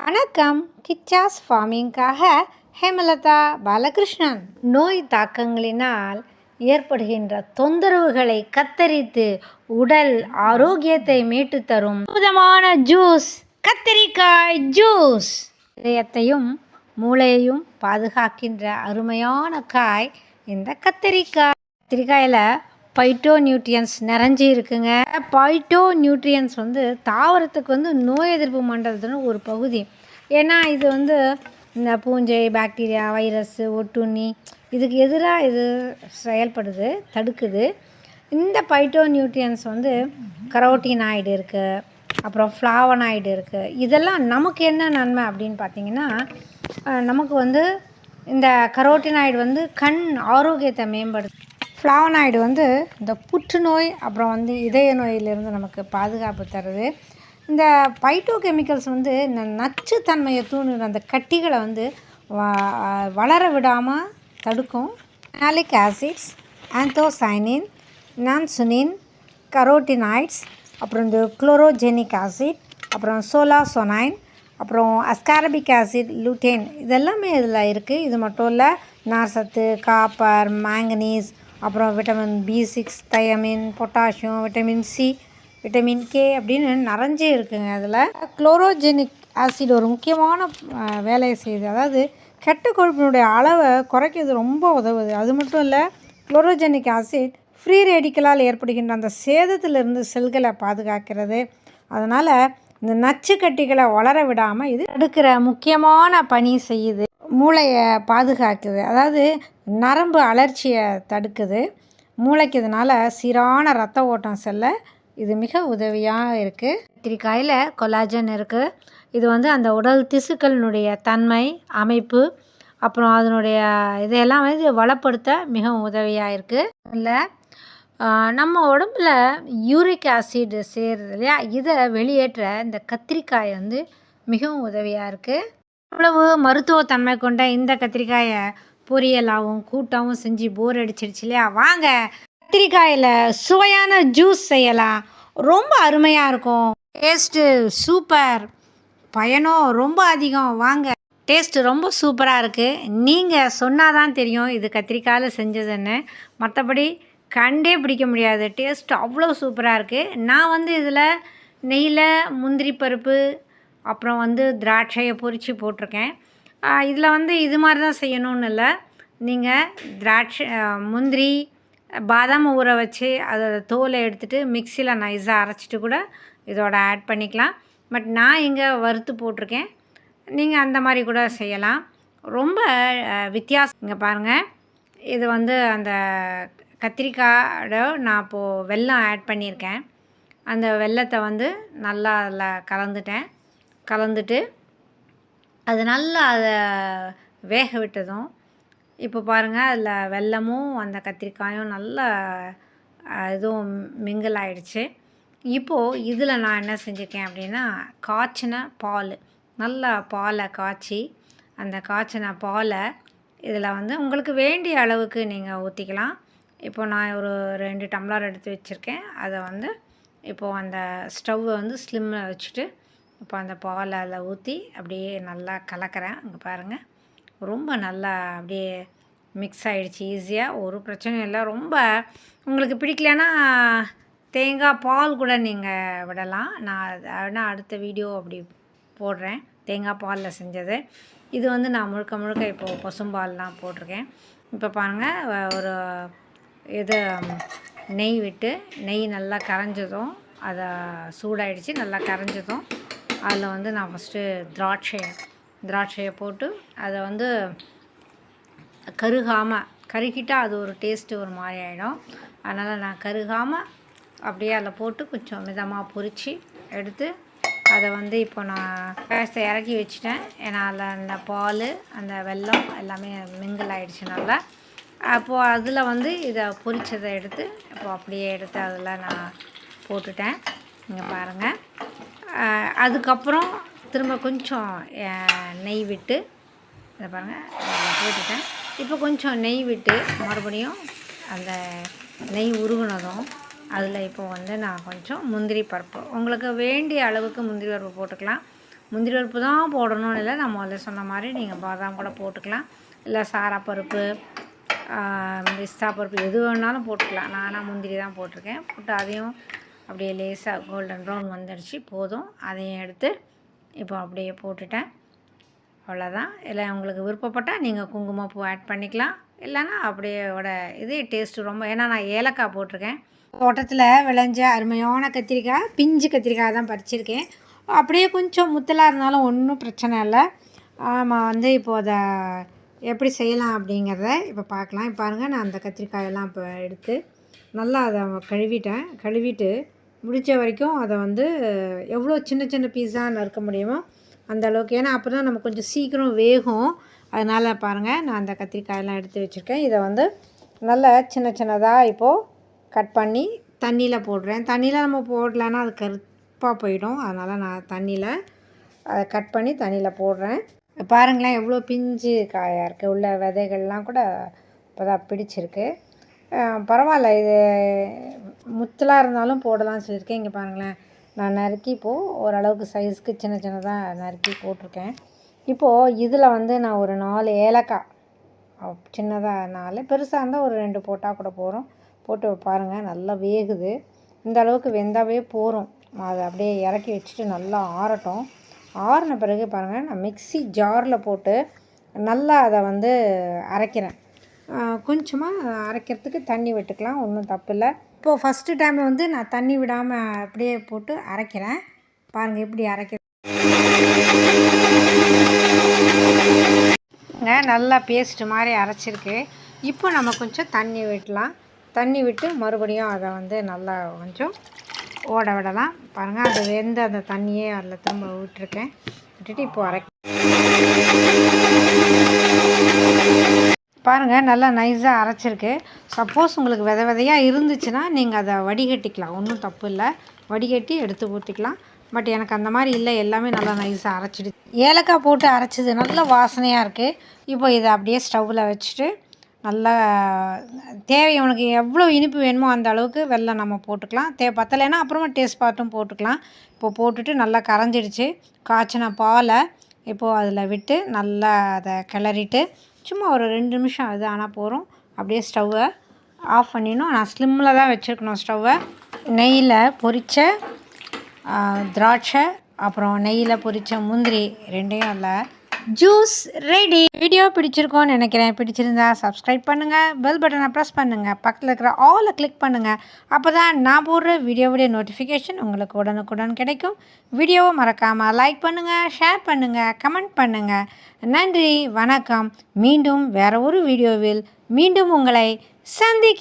வணக்கம். கிச்சாஸ் ஃபார்மிங்காக ஹேமலதா பாலகிருஷ்ணன் நோய் தாக்கங்களினால் ஏற்படுகின்ற தொந்தரவுகளை கத்தரித்து உடல் ஆரோக்கியத்தை மீட்டு தரும் அற்புதமான ஜூஸ் கத்தரிக்காய் ஜூஸ் இதயத்தையும் மூளையையும் பாதுகாக்கின்ற அருமையான காய் இந்த கத்தரிக்காய். கத்திரிக்காயில் பைட்டோ நியூட்ரியன்ஸ் நிறைஞ்சி இருக்குங்க. பைட்டோ நியூட்ரியன்ஸ் வந்து தாவரத்துக்கு வந்து நோய் எதிர்ப்பு மண்டலத்தின் ஒரு பகுதி. ஏன்னா இது வந்து இந்த பூஞ்சை பாக்டீரியா வைரஸ்ஸு ஒட்டுண்ணி இதுக்கு எதிராக இது செயல்படுது தடுக்குது. இந்த பைட்டோ நியூட்ரியன்ஸ் வந்து கரோட்டினாய்டு இருக்குது அப்புறம் ஃப்ளாவனாய்டு இருக்குது இதெல்லாம் நமக்கு என்ன நன்மை அப்படின்னு பார்த்தீங்கன்னா நமக்கு வந்து இந்த கரோட்டினாய்டு வந்து கண் ஆரோக்கியத்தை மேம்படுத்து ஃப்ளாவனாய்டு வந்து இந்த புற்றுநோய் அப்புறம் வந்து இதய நோயிலிருந்து நமக்கு பாதுகாப்பு தருது. இந்த பைட்டோ கெமிக்கல்ஸ் வந்து இந்த நச்சுத்தன்மையை தூண்டுகிற அந்த கட்டிகளை வந்து வளர விடாமல் தடுக்கும். நாலிக் ஆசிட்ஸ் ஆந்தோசைனின் நான்சுனின் கரோட்டினாய்ட்ஸ் அப்புறம் இந்த குளோரோஜெனிக் ஆசிட் அப்புறம் சோலாசோனைன் அப்புறம் அஸ்காரபிக் ஆசிட் லூட்டேன் இதெல்லாமே இதில் இருக்குது இது மட்டும் இல்லை நார்சத்து காப்பர் மேங்கனீஸ் அப்புறம் vitamin B six thiamine potassium vitamin C vitamin K அப்படின்னு நிறைஞ்சே இருக்குங்க அதில். குளோரோஜெனிக் ஆசிட் ஒரு முக்கியமான வேலையை செய்யுது. அதாவது கெட்ட கொழுப்பினுடைய அளவை குறைக்கிறது ரொம்ப உதவுது. அது மட்டும் இல்லை குளோரோஜெனிக் ஆசிட் ஃப்ரீ ரேடிக்கலால் ஏற்படுகின்ற அந்த சேதத்திலிருந்து செல்களை பாதுகாக்கிறது. அதனால் இந்த நச்சுக்கட்டிகளை வளர விடாமல் இது எடுக்கிற முக்கியமான பணி செய்யுது. மூளையை பாதுகாக்குது. அதாவது நரம்பு அலர்ச்சியை தடுக்குது. மூளைக்கு இதனால் சீரான ரத்த ஓட்டம் செல்ல இது மிக உதவியாக இருக்குது கத்திரிக்காயில் கொலாஜன் இருக்குது இது வந்து அந்த உடல் திசுக்களினுடைய தன்மை அமைப்பு அப்புறம் அதனுடைய இதையெல்லாம் வந்து வளப்படுத்த மிகவும் உதவியாக இருக்குது இல்லை நம்ம உடம்புல யூரிக் ஆசிட் சேருது இல்லையா? இதை வெளியேற்ற இந்த கத்திரிக்காய் வந்து மிகவும் உதவியாக இருக்குது இவ்வளவு மருத்துவத்தன்மை கொண்ட இந்த கத்திரிக்காயை பொரியலாகவும் கூட்டாகவும் செஞ்சு போர் அடிச்சிருச்சு இல்லையா? வாங்க கத்திரிக்காயில் சுவையான ஜூஸ் செய்யலாம். ரொம்ப அருமையாக இருக்கும். டேஸ்ட்டு சூப்பர் பயனும் ரொம்ப அதிகம். வாங்க டேஸ்ட்டு ரொம்ப சூப்பராக இருக்குது நீங்கள் சொன்னால் தான் தெரியும் இது கத்திரிக்காயில் செஞ்சதுன்னு. மற்றபடி கண்டே பிடிக்க முடியாது. டேஸ்ட் அவ்வளோ சூப்பராக இருக்குது நான் வந்து இதில் நெய்யில் முந்திரி பருப்பு அப்புறம் வந்து திராட்சையை பொறிச்சு போட்டிருக்கேன். இதில் வந்து இது மாதிரி தான் செய்யணும்னு இல்லை. நீங்கள் திராட்சை முந்திரி பாதாம் ஊற வச்சு அதோட தோலை எடுத்துகிட்டு மிக்சியில் நைஸாக அரைச்சிட்டு கூட இதோட ஆட் பண்ணிக்கலாம். பட் நான் இங்கே வறுத்து போட்டிருக்கேன். நீங்கள் அந்த மாதிரி கூட செய்யலாம். ரொம்ப வித்தியாசம். இங்கே பாருங்கள் இது வந்து அந்த கத்திரிக்காயோட நான் இப்போது வெல்லம் ஆட் பண்ணியிருக்கேன். அந்த வெல்லத்தை வந்து நல்லா அதில் கலந்துட்டேன். கலந்துட்டு அது நல்லா அதை வேக விட்டதும் இப்போ பாருங்கள் அதில் வெல்லமும் அந்த கத்திரிக்காயும் நல்லா இதுவும் மிங்கிள் ஆகிடுச்சு இப்போது இதில் நான் என்ன செஞ்சுருக்கேன் அப்படின்னா காய்ச்சின பால். நல்லா பாலை காய்ச்சி அந்த காய்ச்சின பாலை இதில் வந்து உங்களுக்கு வேண்டிய அளவுக்கு நீங்கள் ஊற்றிக்கலாம் இப்போ நான் ஒரு ரெண்டு டம்ளர் எடுத்து வச்சுருக்கேன். அதை வந்து இப்போது அந்த ஸ்டவ்வை வந்து ஸ்லிம்மில் வச்சுட்டு இப்போ அந்த பாலை அதில் ஊற்றி அப்படியே நல்லா கலக்கிறேன். அங்கே பாருங்கள் ரொம்ப நல்லா அப்படியே மிக்ஸ் ஆகிடுச்சு ஈஸியாக ஒரு பிரச்சனையும் இல்லை. ரொம்ப உங்களுக்கு பிடிக்கலன்னா தேங்காய் பால் கூட நீங்கள் விடலாம். நான் ஆனால் அடுத்த வீடியோ அப்படி போடுறேன். தேங்காய் பாலில் செஞ்சது. இது வந்து நான் முழுக்க முழுக்க இப்போது பசும்பால்லாம் போட்டிருக்கேன். இப்போ பாருங்கள் ஒரு இது நெய் விட்டு நெய் நல்லா கரைஞ்சதும் அதை சூடாயிடுச்சு நல்லா கரைஞ்சதும். அதில் வந்து நான் ஃபஸ்ட்டு திராட்சையை திராட்சையை போட்டு அதை வந்து கருகாமல் கருகிட்டால் அது ஒரு டேஸ்ட்டு ஒரு மாதிரி ஆகிடும் அதனால் நான் கருகாமல் அப்படியே அதில் போட்டு கொஞ்சம் மிதமாக பொரித்து எடுத்து அதை வந்து இப்போ நான் பேசத்தை இறக்கி வச்சுட்டேன். ஏன்னா அதில் அந்த பால் அந்த வெல்லம் எல்லாமே மிங்கிள் ஆகிடுச்சு நல்லா அப்போது அதில் வந்து இதை பொறிச்சதை எடுத்து இப்போ அப்படியே எடுத்து அதில் நான் போட்டுட்டேன். இங்கே பாருங்கள் அதுக்கப்புறம் திரும்ப கொஞ்சம் நெய் விட்டு இதை பாருங்கள் போட்டுட்டேன். இப்போ கொஞ்சம் நெய் விட்டு மறுபடியும் அந்த நெய் உருகுனதும் அதில் இப்போ வந்து நான் கொஞ்சம் முந்திரி பருப்பு. உங்களுக்கு வேண்டிய அளவுக்கு முந்திரி பருப்பு போட்டுக்கலாம். முந்திரி பருப்பு தான் போடணும்னு இல்லை நான் முதல்ல சொன்ன மாதிரி நீங்கள் பாதாம் கூட போட்டுக்கலாம். இல்லை சாராப்பருப்பு பிஸ்தா பருப்பு எது வேணாலும் போட்டுக்கலாம். நானாக முந்திரி தான் போட்டிருக்கேன். போட்டு அதையும் அப்படியே லேசாக கோல்டன் ப்ரௌன் வந்துடுச்சு போதும். அதையும் எடுத்து இப்போ அப்படியே போட்டுட்டேன். அவ்வளோதான் இல்லை உங்களுக்கு விருப்பப்பட்டால் நீங்கள் குங்குமப்பூ ஆட் பண்ணிக்கலாம். இல்லைன்னா அப்படியே ஓட இது டேஸ்ட்டு ரொம்ப ஏன்னா நான் ஏலக்காய் போட்டிருக்கேன். தோட்டத்தில் விளைஞ்ச அருமையான கத்திரிக்காய் பிஞ்சு கத்திரிக்காய் தான் பறிச்சிருக்கேன். அப்படியே கொஞ்சம் முத்தலாக இருந்தாலும் ஒன்றும் பிரச்சனை இல்லை. ஆமாம் வந்து இப்போது அதை எப்படி செய்யலாம் அப்படிங்கிறத இப்போ பார்க்கலாம். பாருங்கள் நான் அந்த கத்திரிக்காயெல்லாம் இப்போ எடுத்து நல்லா அதை கழுவிட்டேன். கழுவிட்டு முடிஞ்ச வரைக்கும் அதை வந்து எவ்வளோ சின்ன சின்ன பீஸாக நறுக்க முடியுமோ அந்த அளவுக்கு. ஏன்னா அப்போ தான் நம்ம கொஞ்சம் சீக்கிரம் வேகும். அதனால் பாருங்கள் நான் அந்த கத்திரிக்காயெல்லாம் எடுத்து வச்சுருக்கேன். இதை வந்து நல்லா சின்ன சின்னதாக இப்போது கட் பண்ணி தண்ணியில் போடுறேன். தண்ணியில் நம்ம போடலன்னா அது கருப்பாக போயிடும். அதனால் நான் தண்ணியில் அதை கட் பண்ணி தண்ணியில் போடுறேன். பாருங்களேன் எவ்வளோ பிஞ்சு காயாக இருக்குது உள்ள விதைகள்லாம் கூட இப்போ தான் பிடிச்சிருக்கு. பரவாயில்ல இது முத்தலாக இருந்தாலும் போடலாம்னு சொல்லியிருக்கேன். இங்கே பாருங்களேன். நான் நறுக்கி இப்போது ஓரளவுக்கு சைஸ்க்கு சின்ன சின்னதாக நறுக்கி போட்டிருக்கேன். இப்போது இதில் வந்து நான் ஒரு நாலு ஏலக்காய் சின்னதாக நாலு பெருசாக இருந்தால் ஒரு ரெண்டு போட்டால் கூட போகிறோம் போட்டு பாருங்கள் நல்லா வேகுது. இந்த அளவுக்கு வெந்தாவே போகிறோம் அதை அப்படியே இறக்கி வச்சுட்டு நல்லா ஆறட்டும். ஆறின பிறகு பாருங்கள் நான் மிக்ஸி ஜாரில் போட்டு நல்லா அதை வந்து அரைக்கிறேன். கொஞ்சமாக அரைக்கிறதுக்கு தண்ணி விட்டுக்கலாம் ஒன்றும் தப்பு இல்லை இப்போது ஃபஸ்ட்டு டைமில் வந்து நான் தண்ணி விடாமல் அப்படியே போட்டு அரைக்கிறேன். பாருங்கள் எப்படி அரைக்க நல்லா பேஸ்ட்டு மாதிரி அரைச்சிருக்கு. இப்போ நம்ம கொஞ்சம் தண்ணி விடலாம். தண்ணி விட்டு மறுபடியும் அதை வந்து நல்லா கொஞ்சம் ஓட விடலாம். பாருங்கள் அது வெந்து அந்த தண்ணியே அதில் திரும்ப விட்டுருக்கேன். விட்டுட்டு இப்போ அரை பாருங்கள் நல்லா நைஸாக அரைச்சிருக்கு. சப்போஸ் உங்களுக்கு வித விதையாக இருந்துச்சுன்னா நீங்கள் அதை வடிகட்டிக்கலாம். ஒன்றும் தப்பு இல்லை. வடிகட்டி எடுத்து ஊற்றிக்கலாம் பட் எனக்கு அந்த மாதிரி இல்லை. எல்லாமே நல்லா நைஸாக அரைச்சிடுது ஏலக்காய் போட்டு அரைச்சிது நல்ல வாசனையாக இருக்குது இப்போ இதை அப்படியே ஸ்டவ்வில் வச்சுட்டு நல்லா தேவை உனக்கு எவ்வளோ இனிப்பு வேணுமோ அந்த அளவுக்கு வெள்ளம் நம்ம போட்டுக்கலாம். தே பத்தலைன்னா அப்புறமா டேஸ்ட் பார்த்தும் போட்டுக்கலாம். இப்போ போட்டுட்டு நல்லா கரைஞ்சிடுச்சு. காய்ச்சின பாலை இப்போது அதில் விட்டு நல்லா அதை கிளறிட்டு சும்மா ஒரு ரெண்டு நிமிஷம் அது ஆனால் போகிறோம் அப்படியே ஸ்டவ்வை ஆஃப் பண்ணிடணும். நான் ஸ்லிம்மில் தான் வச்சுருக்கணும் ஸ்டவ்வை. நெய்யில் பொரித்த திராட்சை அப்புறம் நெய்யில் பொரித்த முந்திரி ரெண்டையும் அதில் ஜூஸ் ரெடி. வீடியோ பிடிச்சிருக்கோன்னு நினைக்கிறேன். பிடிச்சிருந்தா சப்ஸ்கிரைப் பண்ணுங்கள் பெல் பட்டனை ப்ரெஸ் பண்ணுங்கள் பக்கத்தில் இருக்கிற ஆலை கிளிக் பண்ணுங்கள் அப்போ தான் நான் போடுற வீடியோவுடைய நோட்டிஃபிகேஷன் உங்களுக்கு உடனுக்குடன் கிடைக்கும். வீடியோவை மறக்காமல் லைக் பண்ணுங்கள் ஷேர் பண்ணுங்கள் கமெண்ட் பண்ணுங்கள் நன்றி வணக்கம். மீண்டும் வேறு ஒரு வீடியோவில் மீண்டும் உங்களை சந்திக்கிறேன்.